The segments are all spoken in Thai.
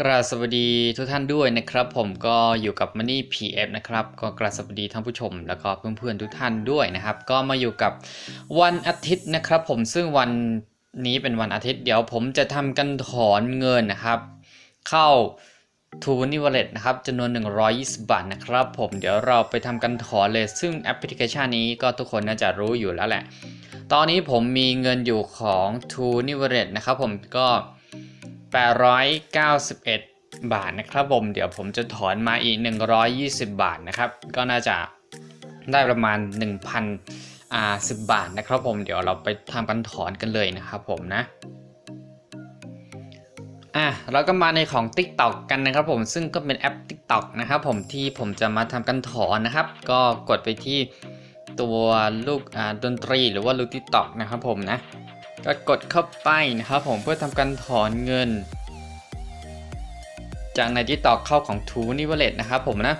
กราบสวัสดีทุกท่านด้วยนะครับ ผมก็อยู่กับ Money PF นะครับก็กราบสวัสดีท่านผู้ชม แล้วก็เพื่อนๆทุกท่านด้วยนะครับ ก็มาอยู่กับวันอาทิตย์นะครับ ผมซึ่งวันนี้เป็นวันอาทิตย์เดี๋ยวผมจะทำกันถอนเงินนะครับ เข้าทูนิวเลตนะครับจำนวน 120 บาทนะครับ ผมเดี๋ยวเราไปทำกันถอนเลย ซึ่งแอปพลิเคชันนี้ก็ทุกคนน่าจะรู้อยู่แล้วแหละ ตอนนี้ผมมีเงินอยู่ของ t o n i v a l e t นะครับ ผมก็ 891 บาทนะครับผม เดี๋ยวผมจะถอนมาอีก 120 บาทนะครับ ก็น่าจะได้ประมาณ 1,000อ่า10 บาทนะครับผม เดี๋ยวเราไปทำกันถอนกันเลยนะครับผมนะอะเราก็มาในของ TikTok กันนะครับผมซึ่งก็เป็นแอป TikTok นะครับผมที่ผมจะมาทำกันถอนนะครับ ก็กดไปที่ตัวลูกอ่าดนตรีหรือว่าลูก TikTok นะครับผมนะ ก็กดเข้าไปนะครับผมเพื่อทำการถอนเงิน จากใน TikTok เข้าของ t ูนิเวเลตนะครับผมนะ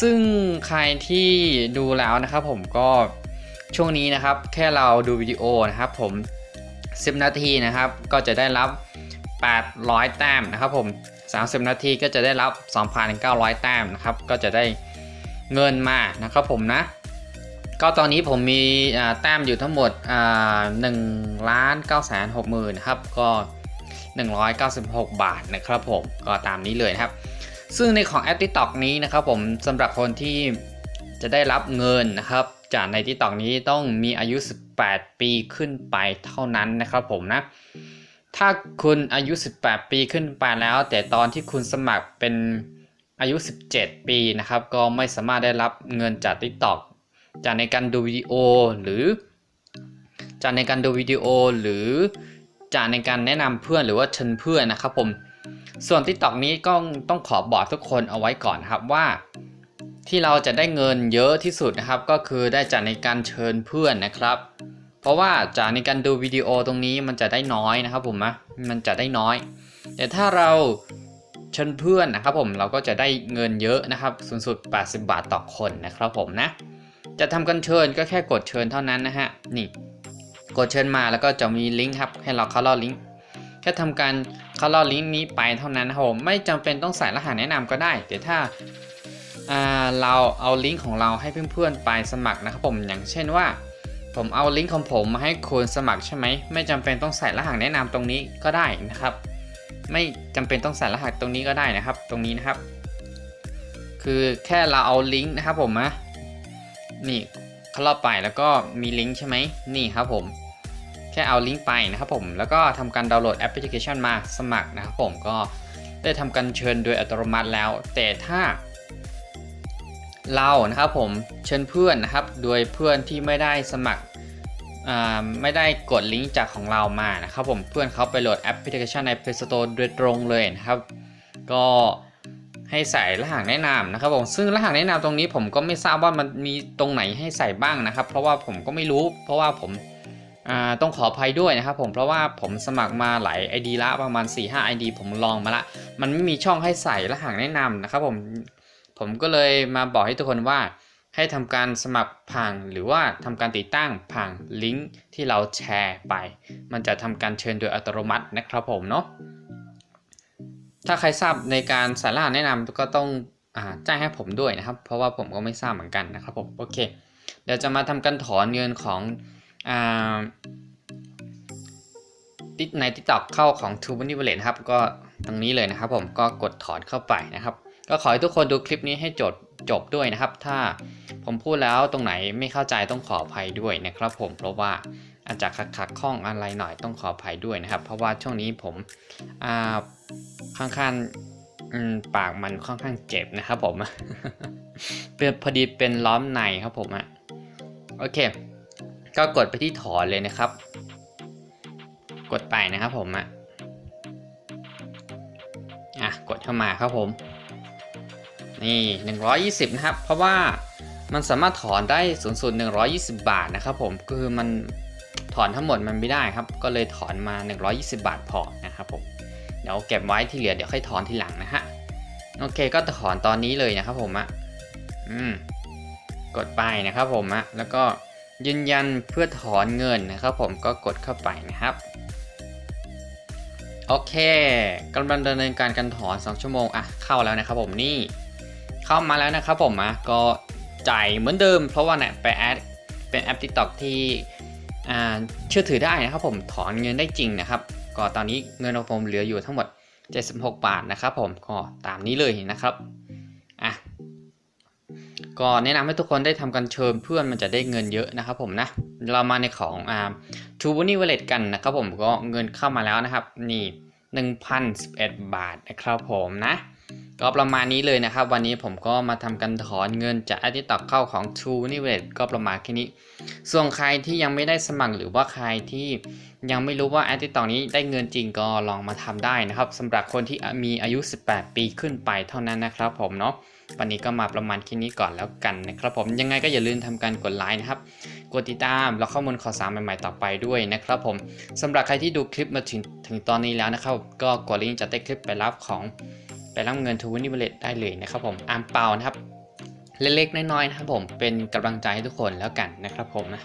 ซึ่งใครที่ดูแล้วนะครับผมก็ช่วงนี้นะครับ แค่เราดูวิดีโอนะครับผม 10 นาทีนะครับ ก็จะได้รับ 800 แต้มนะครับผม 30 นาทีก็จะได้รับ 2,900 แต้มนะครับ ก็จะได้เงินมานะครับผมนะ ก็ตอนนี้ผมมีแต้มอยู่ทั้งหมดหนึ่งล้านเก้าแสนหกหมื่นครับก็ 196 บาทนะครับผมก็ตามนี้เลยนะครับ ซึ่งในของแอป TikTok นี้นะครับผมสำหรับคนที่จะได้รับเงินนะครับ จากใน TikTok นี้ต้องมีอายุ 18 ปีขึ้นไปเท่านั้นนะครับผมนะถ้าคุณอายุ 18 ปีขึ้นไปแล้ว แต่ตอนที่คุณสมัครเป็นอายุ 17 ปีนะครับ ก็ไม่สามารถได้รับเงินจาก TikTok จากในการดูวิดีโอหรือ จากในการดูวิดีโอหรือจากในการแนะนำเพื่อนหรือว่าเชิญเพื่อนนะครับผม ส่วน TikTok นี้ก็ต้องขอบอกทุกคนเอาไว้ก่อนครับว่าที่เราจะได้เงินเยอะที่สุดนะครับ ก็คือได้จากในการเชิญเพื่อนนะครับ เพราะว่าจากในการดูวิดีโอตรงนี้มันจะได้น้อยนะครับผมนะมันจะได้น้อย แต่ถ้าเราเชิญเพื่อนนะครับผมเราก็จะได้เงินเยอะนะครับ สูงสุด 80 บาทต่อคนนะครับผมนะ จะทำกันเชิญก็แค่กดเชิญเท่านั้นนะฮะนี่กดเชิญมาแล้วก็จะมีลิงก์ครับให้เราเข้าล่อลิงก์แค่ทำการเข้าล่อลิงก์นี้ไปเท่านั้นนะครับผมไม่จำเป็นต้องใส่รหัสแนะนำก็ได้แต่ถ้าเราเอาลิงก์ของเราให้เพื่อนๆไปสมัครนะครับผมอย่างเช่นว่า ผมเอาลิงก์ของผมมาให้คุณสมัครใช่ไหมไม่จำเป็นต้องใส่รหัสแนะนำตรงนี้ก็ได้นะครับ ไม่จำเป็นต้องใส่รหัสตรงนี้ก็ได้นะครับ ตรงนี้นะครับ คือแค่เราเอาลิงก์นะครับผมนะ นี่เข้าไปแล้วก็มีลิงก์ใช่ไหมนี่ครับผมแค่เอาลิงก์ไปนะครับผมแล้วก็ทำการดาวน์โหลดแอปพลิเคชันมาสมัครนะครับผมก็ได้ทำการเชิญโดยอัตโนมัติแล้ว แต่ถ้าเรานะครับผมเชิญเพื่อนนะครับ โดยเพื่อนที่ไม่ได้สมัครไม่ได้กดลิงก์จากของเรามานะครับผมเพื่อนเขาไปโหลดแอปพลิเคชันใน Play Store โดยตรงเลยนะครับ ก็ ให้ใส่รหัสแนะนำนะครับผมซึ่งรหัสแนะนำตรงนี้ผมก็ไม่ทราบว่ามันมีตรงไหนให้ใส่บ้างนะครับ เพราะว่าผมก็ไม่รู้ เพราะว่าผมต้องขออภัยด้วยนะครับผมเพราะว่าผมสมัครมาหลาย ID ละประมาณ 4-5 ID ผมลองมาละ มันไม่มีช่องให้ใส่รหัสแนะนำนะครับผมผมก็เลยมาบอกให้ทุกคนว่าให้ทำการสมัครผ่านหรือว่าทำการติดตั้งผ่านลิงก์ที่เราแชร์ไป มันจะทำการเชิญโดยอัตโนมัตินะครับผมเนาะ ถ้าใครทราบในการสาระแนะนำก็ต้องแจ้งให้ผมด้วยนะครับ เพราะว่าผมก็ไม่ทราบเหมือนกันนะครับผมโอเค เดี๋ยวจะมาทำการถอนเงินของติดใน TikTok เข้าของ t u b e n i v a l e t ครับก็ตรงนี้เลยนะครับ ผมก็กดถอนเข้าไปนะครับ ก็ขอให้ทุกคนดูคลิปนี้ให้จบจบด้วยนะครับ ถ้าผมพูดแล้วตรงไหนไม่เข้าใจต้องขออภัยด้วยนะครับ ผมเพราะว่า อาจจะขัดขัดข้องอะไรหน่อยต้องขออภัยด้วยนะครับ เพราะว่าช่วงนี้ผมค่อนข้างปากมันค่อนข้างเจ็บนะครับผมเป็นพอดีเป็นล้อมในครับผมอะโอเค ก็กดไปที่ถอนเลยนะครับ กดไปนะครับผมอะอะกดเข้ามาครับผม นี่ 120 นะครับ เพราะว่ามันสามารถถอนได้สูงสุด 120 บาทนะครับผม คือมัน ถอนทั้งหมดมันไม่ได้ครับ ก็เลยถอนมา 120 บาทพอนะครับผมเดี๋ยวเก็บไว้ที่เหลือเดี๋ยวค่อยถอนทีหลังนะฮะโอเคก็ถอนตอนนี้เลยนะครับผมอะอืมกดไปนะครับผมอะแล้วก็ยืนยันเพื่อถอนเงินนะครับ ผมก็กดเข้าไปนะครับโอเคกำลังดำเนินการการถอน 2 ชั่วโมงอะเข้าแล้วนะครับผมนี่เข้ามาแล้วนะครับผมอะก็จ่ายเหมือนเดิม เพราะว่าเนี่ยไปแอดเป็นแอป TikTok ที่ เชื่อถือได้นะครับผมถอนเงินได้จริงนะครับ ก็ตอนนี้เงินของผมเหลืออยู่ทั้งหมด 76 บาทนะครับผมก็ตามนี้เลยนะครับอะก็แนะนำให้ทุกคนได้ทำกันเชิญเพื่อนมันจะได้เงินเยอะนะครับผมนะเรามาในของอ่าทูบูนี่วลเล็ตกันนะครับผมก็เงินเข้ามาแล้วนะครับ นี่ 1,011 บาทนะครับผมนะ ก็ประมาณนี้เลยนะครับ วันนี้ผมก็มาทำการถอนเงินจากแอดดิตอกเข้าของ True n i w a l e t ก็ประมาณแค่นี้ ส่วนใครที่ยังไม่ได้สมัครหรือว่าใครที่ยังไม่รู้ว่าแอดดิตอกนี้ได้เงินจริงก็ลองมาทำได้นะครับสำหรับคนที่มีอายุ 18 ปีขึ้นไปเท่านั้นนะครับ ผมเนาะวันนี้ก็มาประมาณแค่นี้ก่อนแล้วกันนะครับ ผมยังไงก็อย่าลืมทำการกดไลค์นะครับกดติดตามแล้วข้อมูลข่าวสารใหม่ๆต่อไปด้วยนะครับผมสำหรับใครที่ดูคลิปมาถึงถึงตอนนี้แล้วนะครับ ก็กดลิงก์จะได้คลิปไปรับของ ไปรับเงินทูนิเวเลตได้เลยนะครับผมอามเปานะครับเล็กๆน้อยๆนะครับผมเป็นกำลังใจให้ทุกคนแล้วกันนะครับผมนะ